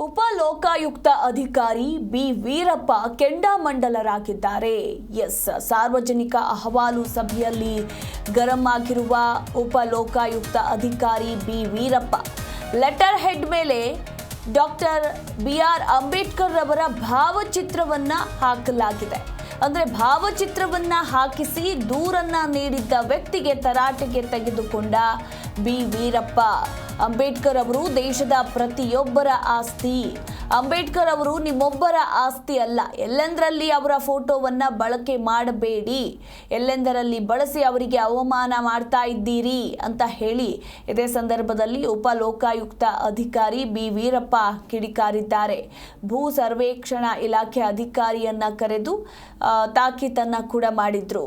ಉಪ ಲೋಕಾಯುಕ್ತ ಅಧಿಕಾರಿ B. Veerappa ಕೆಂಡಾಮಂಡಲರಾಗಿದ್ದಾರೆ. S. ಸಾರ್ವಜನಿಕ ಅಹವಾಲು ಸಭೆಯಲ್ಲಿ ಗರಂ ಆಗಿರುವ ಉಪ ಲೋಕಾಯುಕ್ತ ಅಧಿಕಾರಿ ಬಿ. ವೀರಪ್ಪ, ಲೆಟರ್ ಹೆಡ್ ಮೇಲೆ ಡಾಕ್ಟರ್ ಬಿ. ಆರ್. ಅಂಬೇಡ್ಕರ್ ಅವರ ಭಾವಚಿತ್ರವನ್ನು ಹಾಕಲಾಗಿದೆ. ಅಂದ್ರೆ ಭಾವಚಿತ್ರವನ್ನ ಹಾಕಿಸಿ ದೂರನ್ನ ನೀಡಿದ್ದ ವ್ಯಕ್ತಿಗೆ ತರಾಟೆಗೆ ತೆಗೆದುಕೊಂಡ ಬಿ. ವೀರಪ್ಪ. ಅಂಬೇಡ್ಕರ್ ಅವರು ದೇಶದ ಪ್ರತಿಯೊಬ್ಬರ ಆಸ್ತಿ. ಅಂಬೇಡ್ಕರ್ ಅವರು ನಿಮ್ಮೊಬ್ಬರ ಆಸ್ತಿ ಅಲ್ಲ. ಎಲ್ಲೆಂದರಲ್ಲಿ ಅವರ ಫೋಟೋವನ್ನು ಬಳಕೆ ಮಾಡಬೇಡಿ. ಎಲ್ಲೆಂದರಲ್ಲಿ ಬಳಸಿ ಅವರಿಗೆ ಅವಮಾನ ಮಾಡ್ತಾ ಇದ್ದೀರಿ ಅಂತ ಹೇಳಿ ಇದೇ ಸಂದರ್ಭದಲ್ಲಿ ಉಪ ಲೋಕಾಯುಕ್ತ ಅಧಿಕಾರಿ ಬಿ. ವೀರಪ್ಪ ಕಿಡಿಕಾರಿದ್ದಾರೆ. ಭೂ ಸರ್ವೇಕ್ಷಣಾ ಇಲಾಖೆ ಅಧಿಕಾರಿಯನ್ನ ಕರೆದು ತಾಕೀತನ್ನು ಕೂಡ ಮಾಡಿದ್ರು.